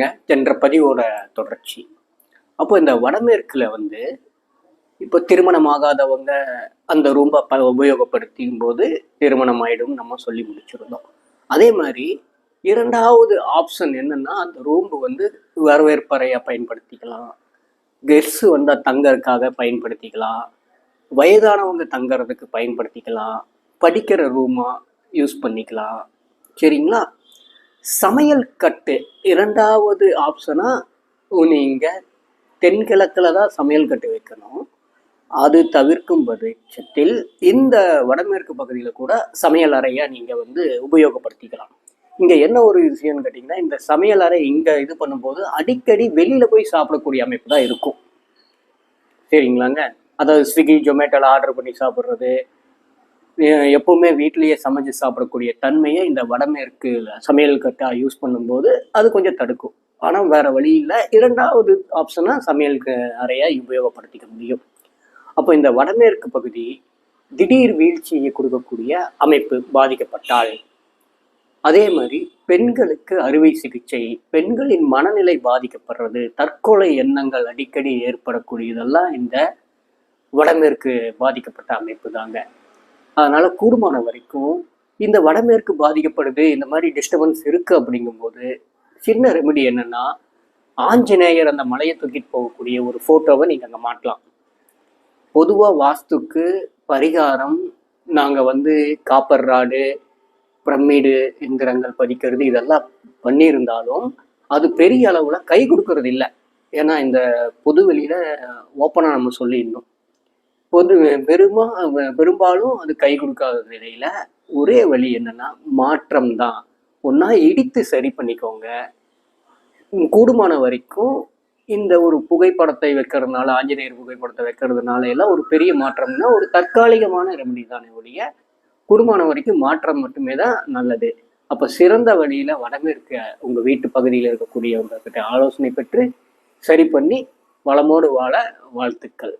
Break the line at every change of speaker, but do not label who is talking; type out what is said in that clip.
சென்ற பதிவோட தொடர்ச்சி. அப்போ இந்த வடமேற்குல வந்து இப்போ திருமணமாகாதவங்க அந்த ரூம்பை ப உபயோகப்படுத்தும் போது திருமணம் ஆயிடும் நம்ம சொல்லி முடிச்சிருந்தோம். அதே மாதிரி இரண்டாவது ஆப்ஷன் என்னன்னா அந்த ரூம்பு வந்து வரவேற்பறையாக பயன்படுத்திக்கலாம். கெஸ்ஸு வந்தால் தங்கறதுக்காக பயன்படுத்திக்கலாம். வயதானவங்க தங்கறதுக்கு பயன்படுத்திக்கலாம். படிக்கிற ரூமாக யூஸ் பண்ணிக்கலாம். சரிங்களா? சமையல் கட்டு. இரண்டாவது ஆப்ஷனாக நீங்கள் தென்கிழக்கில் தான் சமையல் கட்டு வைக்கணும். அது தவிர்க்கும் பட்சத்தில் இந்த வடமேற்கு பகுதியில் கூட சமையல் அறையை நீங்கள் வந்து உபயோகப்படுத்திக்கலாம். இங்கே என்ன ஒரு விஷயம்னு கேட்டிங்கன்னா இந்த சமையல் அறை இங்கே இது பண்ணும்போது அடிக்கடி வெளியில் போய் சாப்பிடக்கூடிய அமைப்பு தான் இருக்கும். சரிங்களாங்க? அதாவது ஸ்விக்கி ஜொமேட்டோவில் ஆர்டர் பண்ணி சாப்பிட்றது எப்பவுமே வீட்டிலேயே சமைச்சு சாப்பிடக்கூடிய தன்மையை இந்த வடமேற்கு சமையல் கட்டாக யூஸ் பண்ணும்போது அது கொஞ்சம் தடுக்கும். ஆனால் வேற வழி இல்லை. இரண்டாவது ஆப்ஷனாக சமையலுக்கு க- அறையை உபயோகப்படுத்திக்க முடியும். அப்போ இந்த வடமேற்கு பகுதி திடீர் வீழ்ச்சியை கொடுக்கக்கூடிய அமைப்பு பாதிக்கப்பட்டால் அதே மாதிரி பெண்களுக்கு அறுவை சிகிச்சை பெண்களின் மனநிலை பாதிக்கப்படுறது தற்கொலை எண்ணங்கள் அடிக்கடி ஏற்படக்கூடியதெல்லாம் இந்த வடமேற்கு பாதிக்கப்பட்ட அமைப்பு தாங்க. அதனால கூடுமான வரைக்கும் இந்த வடமேற்கு பாதிக்கப்படுது இந்த மாதிரி டிஸ்டர்பன்ஸ் இருக்கு அப்படிங்கும்போது சின்ன ரெமெடி என்னன்னா ஆஞ்சநேயர் அந்த மலையை தூக்கிட்டு போகக்கூடிய ஒரு ஃபோட்டோவை நீங்கள் அங்கே மாட்டலாம். பொதுவாக வாஸ்துக்கு பரிகாரம் நாங்கள் வந்து காப்பர் ராடு பிரமிடு எந்திரங்கள் பதிக்கிறது இதெல்லாம் பண்ணியிருந்தாலும் அது பெரிய அளவில் கை கொடுக்கறது இல்லை ஏன்னா இந்த பொது வெளியில் ஓப்பனாக நம்ம சொல்லியிருந்தோம். பொது பெருமா பெரும்பாலும் அது கை கொடுக்காத நிலையில ஒரே வழி என்னன்னா மாற்றம் தான் ஒன்னா இடித்து சரி பண்ணிக்கோங்க. கூடுமான வரைக்கும் இந்த ஒரு புகைப்படத்தை வைக்கிறதுனால ஆஞ்சநேயர் புகைப்படத்தை வைக்கிறதுனால எல்லாம் ஒரு பெரிய மாற்றம்னா ஒரு தற்காலிகமான ரெமடி தானே ஒழிய கூடுமான வரைக்கும் மாற்றம் மட்டுமே தான் நல்லது. அப்போ சிறந்த வழியில வடமேற்கு உங்க வீட்டு பகுதியில் இருக்கக்கூடியவங்க கிட்ட ஆலோசனை பெற்று சரி பண்ணி வளமோடு வாழ வாழ்த்துக்கள்.